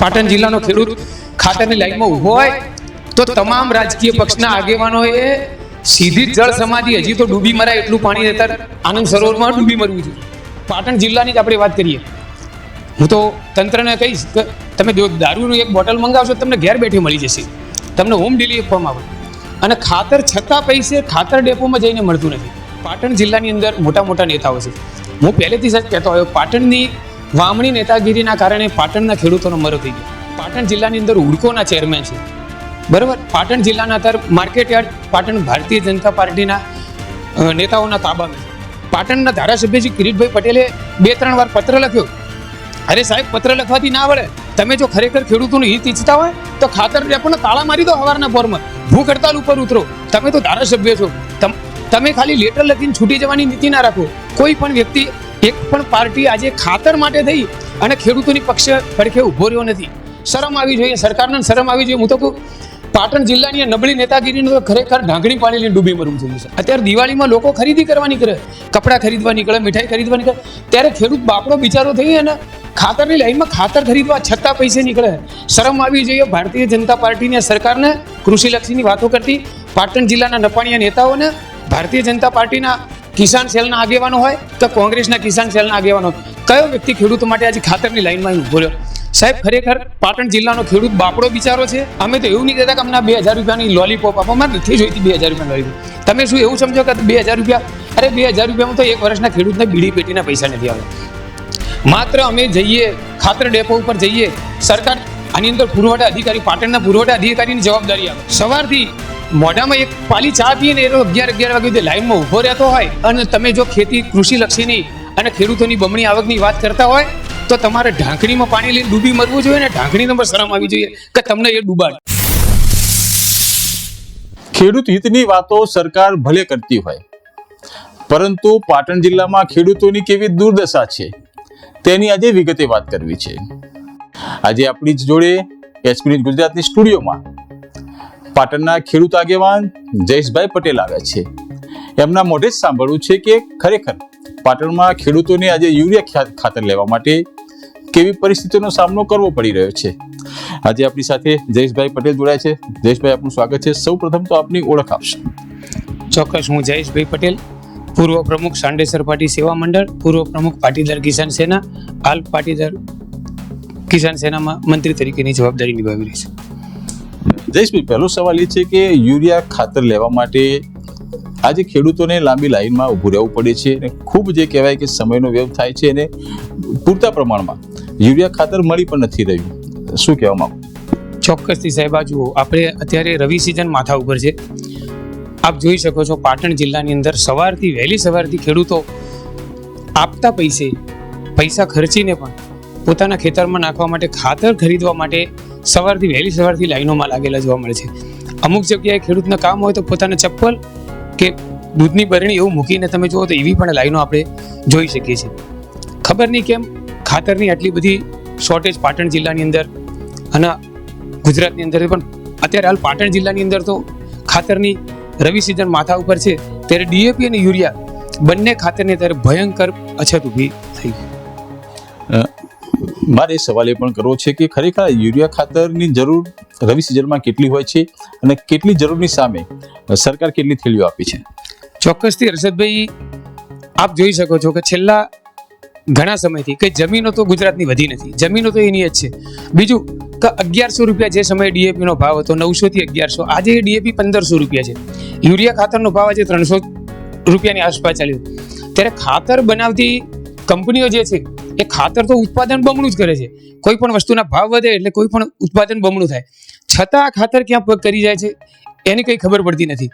પાટણ જિલ્લાનો ખેડૂત ખાતરની લાઈનમાં ઊભો હોય તો તમામ રાજકીય પક્ષના આગેવાનોએ સીધી જળ સમાધિ હજી તો ડૂબી મરાય એટલું પાણી રહેતા આનંદ સરોવરમાં ડૂબી મરવું છે. પાટણ જિલ્લાની જ આપણે વાત કરીએ. હું તો તંત્રને કહીશ કે તમે જો દારૂનું એક બોટલ મંગાવશો તમને ઘેર બેઠી મળી જશે. તમને હોમ ડિલિવરી આપવામાં આવે. અને ખાતર છતાં પૈસે ખાતર ડેપોમાં જઈને મળતું નથી. પાટણ જિલ્લાની અંદર મોટા મોટા નેતાઓ છે. હું પહેલેથી જ કહેતો આવ્યો, પાટણની વામણી નેતાગીરીના કારણે પાટણના ખેડૂતોનો મરો થઈ ગયો. પાટણ જિલ્લાની અંદર ઉડકોના ચેરમેન છે. બરાબર? પાટણ જિલ્લાના અત્યારે માર્કેટયાર્ડ પાટણ ભારતીય જનતા પાર્ટીના નેતાઓના તાબામાં છે પાટણના ધારાસભ્યજી કિરીટભાઈ પટેલે બે ત્રણ વાર પત્ર લખ્યો. અરે સાહેબ, પત્ર લખવાથી ના આવડે તમે જો ખરેખર ખેડૂતોનું હિત ઈચ્છતા હોય, તો ખાતર ડેપોને તાળા મારી દો હવારના પોરમાં. ભૂખ હડતાલ ઉપર ઉતરો. તમે તો ધારાસભ્ય છો. તમે ખાલી લેટર લખીને છૂટી જવાની નીતિ ના રાખો. કોઈ પણ વ્યક્તિ એક પણ પાર્ટી આજે ખાતર માટે થઈ અને ખેડૂતોની પક્ષ પડખે ઊભો રહ્યો નથી. શરમ આવી જોઈએ, સરકારને શરમ આવી જોઈએ. હું તો કહું, પાટણ જિલ્લાની નબળી નેતાગીરીને તો ખરેખર ઢાંકણી લઈને ડૂબી મરવું જોઈએ છે. અત્યારે દિવાળીમાં લોકો ખરીદી કરવા નીકળે કપડાં ખરીદવા નીકળે, મીઠાઈ ખરીદવા નીકળે. ત્યારે ખેડૂત બાપડો બિચારો થઈ અને ખાતરની લાઈનમાં ખાતર ખરીદવા છતાં પૈસે નીકળે. શરમ આવી જોઈએ. ભારતીય જનતા પાર્ટીની સરકારને કૃષિલક્ષીની વાતો કરતી પાટણ જિલ્લાના નપાણીયા નેતાઓને ભારતીય જનતા પાર્ટીના કિસાન સેલના આગેવાનો હોય તો કોંગ્રેસના કિસાન સેલના આગેવાનો કયો વ્યક્તિ ખેડૂતો માટે આજે ખાતરની લાઈનમાં ઊભો રહ્યો? સાહેબ, ખરેખર પાટણ જિલ્લાનો ખેડૂત બાપડો બિચારો છે? અમે તો એવું નહીં કહેતા કે અમને બે હજાર રૂપિયાની લોલીપોપ આપો. મારે નથી જોઈતી બે હજાર રૂપિયાની લોલીપોપ તમે શું એવું સમજો કે બે હજાર રૂપિયા? અરે બે હજાર રૂપિયામાં તો એક વર્ષના ખેડૂતને બીડી પેટીના પૈસા નથી આવતા માત્ર અમે જઈએ, ખાતર ડેપો ઉપર જઈએ, સરકાર આની અંદર પુરવઠા અધિકારી, પાટણના પુરવઠા અધિકારીની જવાબદારી આવે સવારથી મોઢામાં એક પાલી ચા પીએ ને એ અગિયાર અગિયાર વાગે લાઈનમાં ઊભો રહેતો હોય અને તમે જો ખેતી કૃષિલક્ષીની અને ખેડૂતોની બમણી આવકની વાત કરતા હોય, તો તમારે ઢાંકણીમાં પાણી લઈને ડૂબી મરવું જોઈએ ને ઢાંકણી નંબર શરમ આવી જોઈએ કે તમને એ ડૂબાડ. ખેડૂત હિતની વાતો સરકાર ભલે કરતી હોય, પરંતુ પાટણ જિલ્લામાં ખેડૂતોની કેવી દુર્દશા છે, તેની આજે વિગતે વાત કરવી છે. આજે આપણી જોડે એસપી ગુજરાતની સ્ટુડિયોમાં પાટણના ખેડૂત આગેવાન જયેશભાઈ પટેલ આવ્યા છે. એમના મોઢે જ સાંભળવું છે કે ખરેખર પાટણમાં ખેડૂતોને આજે યુરિયા ખાતર લેવા માટે કેવી પરિસ્થિતિનો સામનો કરવો પડી રહ્યો છે. આજે આપણી સાથે જયેશભાઈ પટેલ જોડાય છે. જયેશભાઈ, આપનું સ્વાગત છે. સૌ પ્રથમ તો આપની ઓળખ આપશે. ચોક્કસ, હું જયેશભાઈ પટેલ, પૂર્વ પ્રમુખ સાંડેસર પાર્ટી સેવા મંડળ, પૂર્વ પ્રમુખ પાટીદાર કિસાન સેના, હાલ પાટીદાર કિસાન સેનામાં મંત્રી તરીકેની જવાબદારી નિભાવી રહી છે. જયેશભાઈ પહેલો સવાલ એ છે કે યુરિયા ખાતર લેવા માટે આજે ખેડૂતોને લાંબી લાઈનમાં ઊભું રહેવું પડે છે અને ખૂબ જે કહેવાય કે સમયનો વ્યય થાય છે અને પૂરતા પ્રમાણમાં યુરિયા ખાતર મળી પણ નથી રહ્યું. શું કહેવા માંગુ? ચોક્કસથી સાહેબ જુઓ, આપણે અત્યારે રવિ સિઝન માથા ઉપર છે. આપ જોઈ શકો છો પાટણ જિલ્લાની અંદર સવારથી, વહેલી સવારથી ખેડૂતો આપતા પૈસે પૈસા ખર્ચીને પણ પોતાના ખેતરમાં નાખવા માટે, ખાતર ખરીદવા માટે સવારથી વહેલી સવારથી લાઈનોમાં લાગેલા જોવા મળે છે. અમુક જગ્યાએ ખેડૂતના કામ હોય તો પોતાના ચપ્પલ કે દૂધની બરણી એવું મૂકીને તમે જુઓ તો એવી પણ લાઈનો આપણે જોઈ શકીએ છીએ. ખબર નહીં કેમ ખાતરની આટલી બધી શોર્ટેજ પાટણ જિલ્લાની અંદર અને ગુજરાતની અંદર પણ અત્યારે હાલ પાટણ જિલ્લાની અંદર તો ખાતરની રવિ સિઝન માથા ઉપર છે ત્યારે ડીએપી અને યુરિયા બંને ખાતરની અત્યારે ભયંકર અછત ઊભી થઈ. અ, મારે સવાલ એ પણ કરવો છે કે ખરેખર યુરિયા ખાતરની જરૂર રવિ સિઝનમાં કેટલી હોય છે અને કેટલી જરૂરની સામે સરકાર કેટલી થેલીઓ આપી છે? ચોક્કસથી હર્ષદભાઈ, આપ જોઈ શકો છો કે છેલ્લા ઘણા સમયથી કે જમીનો તો ગુજરાતની વધી નથી, જમીનો તો એની જ છે. બીજું કે અગિયારસો રૂપિયા જે સમયે ડીએપીનો ભાવ હતો, નવસોથી અગિયારસો, આજે એ ડીએપી પંદરસો રૂપિયા છે. યુરિયા ખાતરનો ભાવ આજે ત્રણસો રૂપિયાની આસપાસ ચાલ્યો. ત્યારે ખાતર બનાવતી કંપનીઓ જે છે એ ખાતર તો ઉત્પાદન બમણું જ કરે છે. કોઈ પણ વસ્તુના ભાવ વધે એટલે કોઈ પણ ઉત્પાદન બમણું થાય. છતાં આ ખાતર ક્યાં પગ કરી જાય છે? એની કંઈ ખબર પડતી નથી.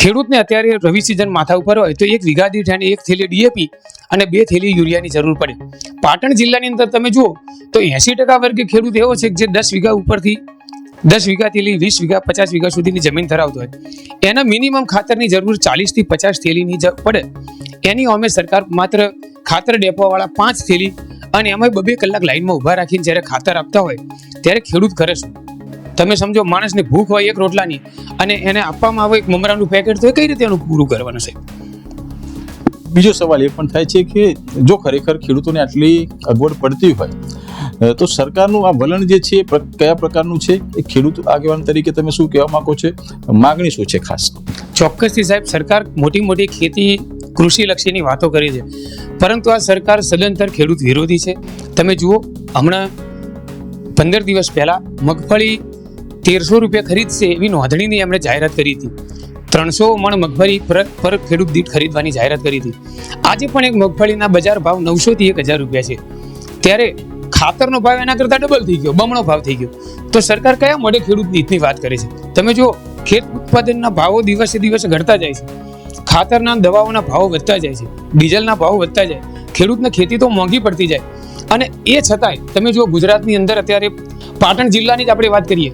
ખેડૂતને અત્યારે રવિ સિઝન માથા ઉપર હોય તો એક વીઘા દીઠ અને એક થેલી ડીએપી અને બે થેલી યુરિયાની જરૂર પડે. પાટણ જિલ્લાની અંદર તમે જુઓ તો એસી ટકા વર્ગે ખેડૂત એવો છે કે જે દસ વીઘા ઉપરથી દસ વીઘાથી લઈ વીસ વીઘા, પચાસ વીઘા સુધીની જમીન ધરાવતો હોય. એના મિનિમમ ખાતરની જરૂર ચાલીસથી પચાસ થેલીની જ પડે. એની અમે સરકાર માત્ર ખાતર ડેપોવાળા પાંચ થેલી અને એમાં બબે કલાક લાઈનમાં ઊભા રાખીને જ્યારે ખાતર આપતા હોય, ત્યારે ખેડૂત કરે શું તમે સમજો, માણસને ભૂખ હોય એક રોટલાની અને એને આપવામાં આવે એક મમરાનું પેકેટ તો એ કઈ રીતે એનું પૂરું કરવાનું છે બીજો સવાલ એ પણ થાય છે કે જો ખરેખર ખેડૂતોને આટલી અગવડ પડતી હોય તો સરકારનું આ વલણ જે છે કયા પ્રકારનું છે? એ ખેડૂત આગેવાન તરીકે તમે શું કહેવા માંગો છો? માગણી શું છે ખાસ? ચોક્કસથી સાહેબ, સરકાર મોટી મોટી ખેતી, કૃષિલક્ષીની વાતો કરી છે. પરંતુ આ સરકાર સદંતર ખેડૂત વિરોધી છે. તમે જુઓ, હમણાં પંદર દિવસ પહેલાં મગફળી તેરસો રૂપિયા ખરીદશે એવી નોંધણીની એમણે જાહેરાત કરી હતી. ત્રણસો મણ મગફળી પર ખેડૂત દીઠ ખરીદવાની જાહેરાત કરી હતી. આજે પણ એક મગફળીના બજાર ભાવ નવસોથી એક હજાર રૂપિયા છે. ત્યારે ખાતરનો ભાવ એના કરતાં ડબલ થઈ ગયો, બમણો ભાવ થઈ ગયો. તો સરકાર કયા મોડે ખેડૂત નીતિની વાત કરે છે? તમે જો ખેત ઉત્પાદનના ભાવો દિવસે દિવસે ઘટતા જાય છે. ખાતરના દવાઓના ભાવો વધતા જાય છે. ડીઝલના ભાવો વધતા જાય. ખેડૂતને ખેતી તો મોંઘી પડતી જાય. અને એ છતાંય, તમે જો ગુજરાતની અંદર અત્યારે પાટણ જિલ્લાની જ આપણે વાત કરીએ.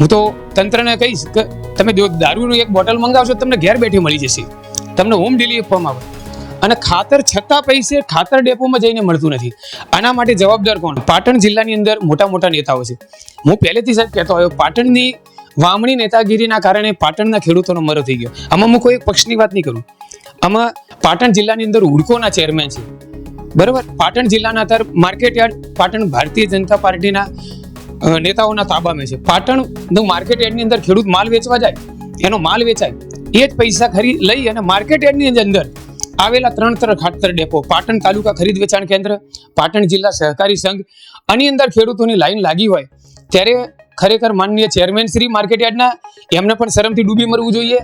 હું તો તંત્રને કહીશ કે તમે જો દારૂનું એક બોટલ મંગાવશો તમને ઘેર બેઠી મળી જશે. તમને હોમ ડિલિવરી આપવામાં આવે. અને ખાતર છતાં પૈસે ખાતર ડેપોમાં જઈને મળતું નથી. આના માટે જવાબદાર કોણ? પાટણ જિલ્લાની અંદર મોટા મોટા નેતાઓ છે. હું પહેલેથી સાહેબ કહેતો આવ્યો, પાટણની વામણી નેતાગીરીના કારણે પાટણના ખેડૂતોનો મરો થઈ ગયો. આમાં હું કોઈ પક્ષની વાત નહીં કરું. આમાં પાટણ જિલ્લાની અંદર હુડકોના ચેરમેન છે. બરાબર? પાટણ જિલ્લાના અત્યારે માર્કેટ યાર્ડ, પાટણ ભારતીય જનતા પાર્ટીના નેતાઓના તાબામાં છે. પાટણનું માર્કેટ યાર્ડની અંદર ખેડૂત માલ વેચવા જાય, એનો માલ વેચાય, એ જ પૈસા ખરી લઈ અને માર્કેટ યાર્ડની અંદર આવેલા ત્રણ ત્રણ ખાતર ડેપો, પાટણ તાલુકા ખરીદ વેચાણ કેન્દ્ર, પાટણ જિલ્લા સહકારી સંઘ. આની અંદર ખેડૂતોની લાઈન લાગી હોય ત્યારે ખરેખર માનનીય ચેરમેન શ્રી માર્કેટ યાર્ડના એમને પણ શરમથી ડૂબી મરવું જોઈએ.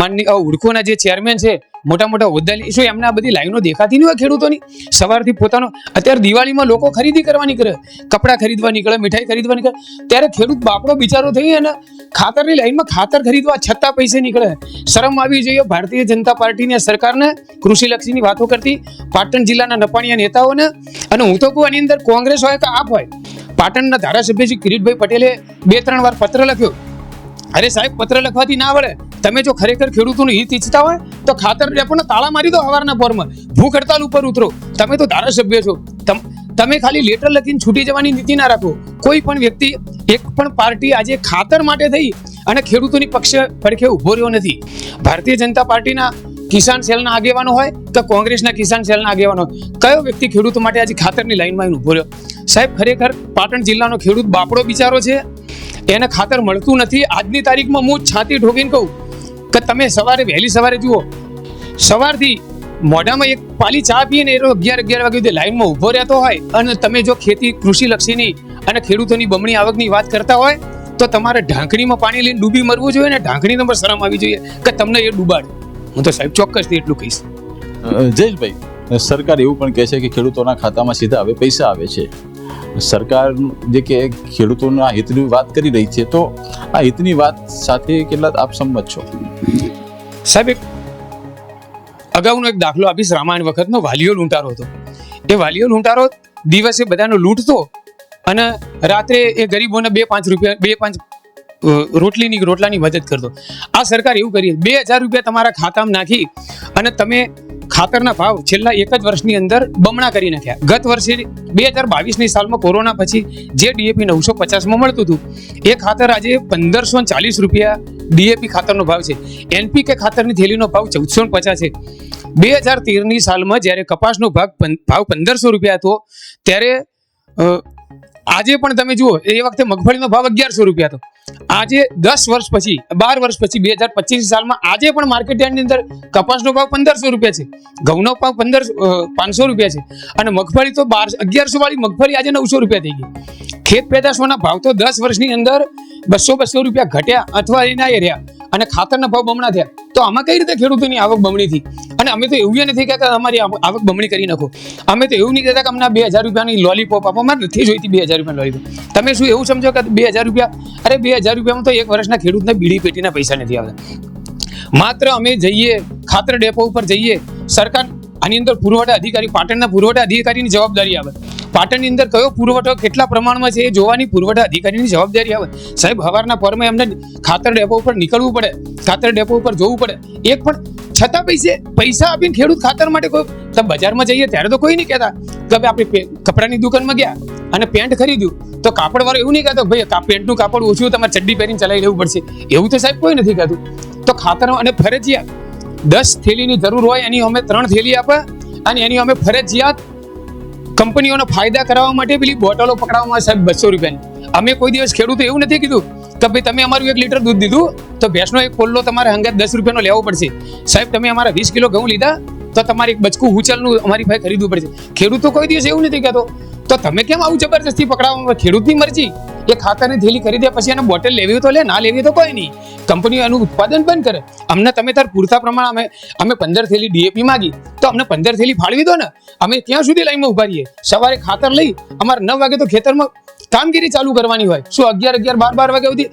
માનનીય હુડકોના જે ચેરમેન છે, મોટા મોટા હોદ્દા શું એમને આ બધી લાઈનો દેખાતી નહીં હોય ખેડૂતોની? સવારથી પોતાનો, અત્યારે દિવાળીમાં લોકો ખરીદી કરવા નીકળે કપડાં ખરીદવા નીકળે મીઠાઈ ખરીદવા નીકળે ત્યારે ખેડૂત બાપડો બિચારો થઈ અને ખાતરની લાઈનમાં ખાતર ખરીદવા છતાં પૈસે નીકળે. શરમ આવી જોઈએ ભારતીય જનતા પાર્ટીની સરકારને કૃષિલક્ષીની વાતો કરતી. પાટણ જિલ્લાના નપાણીયા નેતાઓને, અને હું તો કહું આની અંદર કોંગ્રેસ હોય કે આપ હોય પાટણના ધારાસભ્ય શ્રી કિરીટભાઈ પટેલે બે, ત્રણ વાર પત્ર લખ્યો. અરે સાહેબ, પત્ર લખવાથી ના આવડે તમે જો ખરેખર ખેડૂતોનું હિત ઈચ્છતા હોય, તો ખાતર ડેપોને તાળા મારી દો હવારના પોરમાં. ભૂખ હડતાલ ઉપર ઉતરો. તમે તો ધારાસભ્ય છો. તમે ખાલી લેટર લખીને છૂટી જવાની નીતિ ના રાખો. કોઈ પણ વ્યક્તિ, એક પણ પાર્ટી આજે ખાતર માટે થઈ અને ખેડૂતોની પક્ષે પડખે ઊભો રહ્યો નથી. ભારતીય જનતા પાર્ટીના કિસાન સેલના આગેવાનો હોય કે કોંગ્રેસના કિસાન સેલના આગેવાનો હોય? કયો વ્યક્તિ ખેડૂતો માટે આજે ખાતરની લાઈનમાં ઊભો રહ્યો? સાહેબ, ખરેખર પાટણ જિલ્લાનો ખેડૂત બાપડો બિચારો છે. એને ખાતર મળતું નથી. આજની તારીખમાં હું છાતી ઠોકીને કહું કે તમે સવારે, વહેલી સવારે જુઓ. સવારથી મોઢામાં એક પાલી ચા પીએ ને એ અગિયાર અગિયાર વાગે સુધી લાઈનમાં ઊભો રહેતો હોય અને તમે જો ખેતી કૃષિ લક્ષીની અને ખેડૂતોની બમણી આવકની વાત કરતા હોય, તો તમારે ઢાંકણીમાં પાણી લઈને ડૂબી મરવું જોઈએ ને ઢાંકણી નંબર શરમ આવી જોઈએ કે તમને એ ડૂબાડે. હું તો સાહેબ ચોક્કસથી એટલું કહીશ. જયેશભાઈ સરકાર એવું પણ કહે છે કે ખેડૂતોના ખાતામાં સીધા હવે પૈસા આવે છે. સરકાર જે કે ખેડૂતોના હિતની વાત કરી રહી છે તો આ હિતની વાત સાથે કેટલા આપ સંમત છો? સાહેબ એક અગાઉનો એક દાખલો આપીશ રામાયણ વખતનો વાલીઓ લૂંટારો હતો. એ વાલીઓ લૂંટારો દિવસે બધાનો લૂંટતો અને રાત્રે એ ગરીબોને બે પાંચ રૂપિયા બે પાંચ રોટલીની રોટલાની મદદ કરતો. આ સરકાર એવું કરી બે હજાર રૂપિયા તમારા ખાતામાં નાખી અને તમે ખાતરના ભાવ છેલ્લા એક જ વર્ષની અંદર બમણા કરી નાખ્યા. ગત વર્ષે બે હજાર બાવીસની સાલમાં કોરોના પછી જે ડીએપી નવસો પચાસમાં મળતું હતું, એ ખાતર આજે પંદરસો ચાલીસ રૂપિયા ડીએપી ખાતરનો ભાવ છે. એનપીકે ખાતરની થેલીનો ભાવ ચૌદસો પચાસ છે. બે હજાર તેરની સાલમાં જ્યારે કપાસનો ભાગ ભાવ પંદરસો રૂપિયા હતો, ત્યારે આજે પણ તમે જુઓ, એ વખતે મગફળીનો ભાવ અગિયારસો રૂપિયા હતો. આજે દસ વર્ષ પછી, બાર વર્ષ પછી, બે હજાર પચીસ સાલમાં આજે પણ માર્કેટ યાર્ડની અંદર કપાસનો ભાવ પંદરસો રૂપિયા છે. ઘઉંનો ભાવ પંદર પાંચસો રૂપિયા છે. અને મગફળી તો બાર, અગિયારસો વાળી મગફળી આજે નવસો રૂપિયા થઈ ગઈ. ખેત પેદાશોના ભાવ તો દસ વર્ષની અંદર બસો બસો રૂપિયા ઘટ્યા અથવા એના એ રહ્યા. અને ખાતરના ભાવ બમણા થયા. તો આમાં કઈ રીતે ખેડૂતોની આવક બમણી થઈ? અને અમે તો એવું નથી કે અમારી આવક બમણી કરી નાખો. અમે તો એવું નહીં કહેતા કે અમને બે હજાર રૂપિયાની લોલીપોપ આપો. મારે નથી જોઈતી બે હજાર રૂપિયા લોલીપોપ તમે શું એવું સમજો કે બે હજાર રૂપિયા, અરે બે હજાર રૂપિયામાં તો એક વર્ષના ખેડૂતને બીડી પેટીના પૈસા નથી આવતા. માત્ર અમે જઈએ, ખાતર ડેપો ઉપર જઈએ, સરકાર આની અંદર પુરવઠા અધિકારી, પાટણના પુરવઠા અધિકારીની જવાબદારી આવે. પાટણની અંદર કયો પુરવઠો કેટલા પ્રમાણમાં છે એ જોવાની પુરવઠા અધિકારીની જવાબદારી આવે. સાહેબ, હવારના પરમાં એમને ખાતર ડેપો ઉપર નીકળવું પડે, ખાતર ડેપો ઉપર જોવું પડે. એક પણ છતાં પૈસે પૈસા આપીને ખેડૂત ખાતર માટે કોઈ તમે બજારમાં જઈએ ત્યારે તો કોઈ નહીં કહેતા કે ભાઈ આપણે કપડાની દુકાનમાં ગયા અને પેન્ટ ખરીદ્યું. તો કાપડવાળો એવું નહીં કહેતો ભાઈ પેન્ટનું કાપડ ઓછું, તમારે ચડ્ડી પહેરીને ચલાવી લેવું પડશે. એવું તો સાહેબ કોઈ નથી કહેતું. તો ખાતર અને ફરજિયાત દસ થેલીની જરૂર હોય, એની અમે ત્રણ થેલી આપે અને એની અમે ફરજિયાત કંપનીઓનો ફાયદા કરાવવા માટે પેલી બોટલો પકડાવવામાં સાહેબ, બસો રૂપિયાની. અમે કોઈ દિવસ ખેડૂતો એવું નથી કીધું કે ભાઈ તમે અમારું એક લીટર દૂધ દીધું. તો ભેંસનો એક કોલ્લો તમારે હંગાત દસ રૂપિયાનો લેવો પડશે. સાહેબ, તમે અમારા વીસ કિલો ઘઉં લીધા, તો તમારે એક બચકું હુચલનું અમારી ભાઈ ખરીદવું પડશે. ખેડૂતો કોઈ દિવસ એવું નથી કહેતો. તો તમે કેમ આવું જબરજસ્તી પકડાવવામાં? ખેડૂતની મરજી. એ ખાતરની થેલી ખરીદે પછી એને બોટલ લેવી તો લે, ના લેવી તો કોઈ નહીં. કંપનીઓ એનું ઉત્પાદન બંધ કરે. અમને તમે તાર પૂરતા પ્રમાણ અમે અમે પંદર થેલી ડીએપી માગી. તો અમને પંદર થેલી ફાળવી દો ને. અમે ત્યાં સુધી લાઈનમાં ઊભા રહીએ. સવારે ખાતર લઈ, અમારે નવ વાગે તો ખેતરમાં કામગીરી ચાલુ કરવાની હોય. શું અગિયાર અગિયાર બાર બાર વાગ્યા સુધી?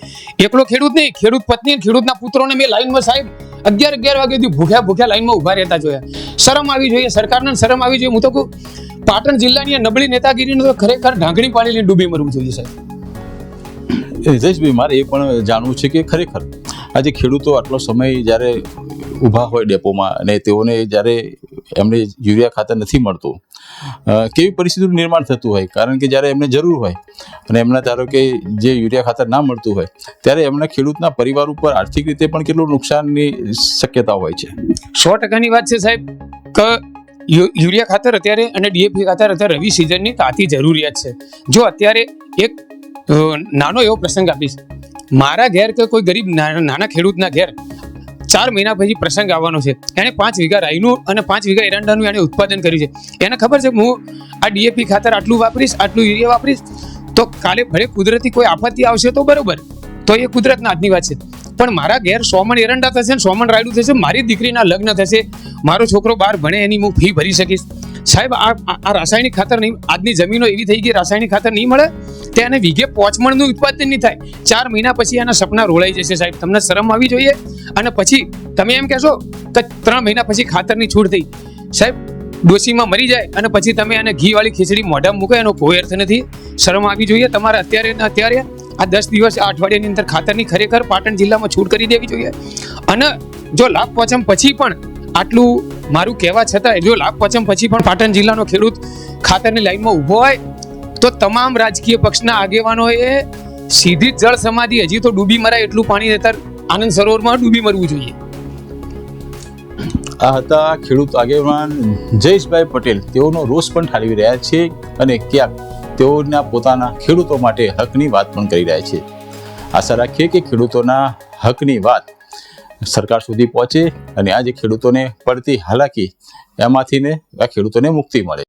એકલો ખેડૂત નહીં, ખેડૂત પત્ની ખેડૂતના પુત્રોને મેં લાઈનમાં સાહેબ અગિયાર અગિયાર વાગ્યા સુધી ભૂખ્યા ભૂખ્યા લાઈનમાં ઊભા રહેતા જોયા. શરમ આવી જોઈએ, સરકારને શરમ આવી જોઈએ. હું તો કહું, પાટણ જિલ્લાની નબળી નેતાગીરીને તો ખરેખર ઢાંકણી પાડીને ડૂબી મરવું જોઈએ સાહેબ. હિતેશભાઈ, મારે એ પણ જાણવું છે કે ખરેખર આજે ખેડૂતો આટલો સમય જ્યારે ઊભા હોય ડેપોમાં અને તેઓને જ્યારે એમને યુરિયા ખાતર નથી મળતું કેવી પરિસ્થિતિનું નિર્માણ થતું હોય? કારણ કે જ્યારે એમને જરૂર હોય અને એમના ધારો કે જે યુરિયા ખાતર ના મળતું હોય, ત્યારે એમના ખેડૂતના પરિવાર ઉપર આર્થિક રીતે પણ કેટલું નુકસાનની શક્યતા હોય છે? સો ટકાની વાત છે સાહેબ. કે યુરિયા ખાતર અત્યારે અને ડીએપી ખાતર અત્યારે રવિ સિઝનની તાતી જરૂરિયાત છે. જો અત્યારે એક નાનો એવો પ્રસંગ આપીશ. મારા ઘેર કે કોઈ ગરીબ, નાના ખેડૂતના ઘેર ચાર મહિના પછી પ્રસંગ આવવાનો છે. એણે પાંચ વીઘા રાઈનું અને પાંચ વીઘા એરંડાનું એણે ઉત્પાદન કર્યું છે. એને ખબર છે, હું આ ડીએપી ખાતર આટલું વાપરીશ, આટલું યુરિયા વાપરીશ? તો કાલે ભલે કુદરતી કોઈ આપત્તિ આવશે તો બરોબર. તો એ કુદરતના હાથની વાત છે. પણ મારા ઘેર સોમણ એરંડા થશે ને સોમણ રાયડું થશે, મારી દીકરીના લગ્ન થશે. મારો છોકરો બહાર ભણે એની હું ફી ભરી શકીશ. સાહેબ આ- આ રાસાયણિક ખાતર નહીં, આજની જમીનો એવી થઈ ગઈ, રાસાયણિક ખાતર નહીં મળે? તેને વીઘે પોચમણનું ઉત્પાદન નહીં થાય. ચાર મહિના પછી એના સપના રોળાઈ જશે સાહેબ. તમને શરમ આવી જોઈએ? અને પછી તમે એમ કહેશો કે ત્રણ મહિના પછી ખાતરની છૂટ થઈ. સાહેબ, ડોશીમાં મરી જાય અને પછી તમે એને ઘી વાળી ખીચડી મોઢા મૂકે, એનો કોઈ અર્થ નથી. શરમ આવી જોઈએ તમારે અત્યારે અત્યારે? આ દસ દિવસ, આ અઠવાડિયાની અંદર ખાતરની ખરેખર પાટણ જિલ્લામાં છૂટ કરી દેવી જોઈએ. અને જો લાભ પહોંચમ પછી પણ આટલું મારું કહેવા છતાંય, જો લાભ પહોંચમ પછી પણ પાટણ જિલ્લાનો ખેડૂત ખાતરની લાઈનમાં ઊભો હોય તો તમામ રાજકીય પક્ષના આગેવાનોએ સીધી જળ સમાધિ, હજી તો ડૂબી મરાય એટલું પાણી અત્યારે આનંદ સરોવરમાં ડૂબી મરવું જોઈએ. આ હતા ખેડૂત આગેવાન જયેશભાઈ પટેલ. તેઓનો રોષ પણ ઠાલવી રહ્યા છે અને ક્યાંક તેઓના પોતાના ખેડૂતો માટે હકની વાત પણ કરી રહ્યા છે. આશા રાખીએ કે ખેડૂતોના હકની વાત સરકાર સુધી પહોંચે અને આ જે ખેડૂતોને પડતી હાલાકી એમાંથીને આ ખેડૂતોને મુક્તિ મળે.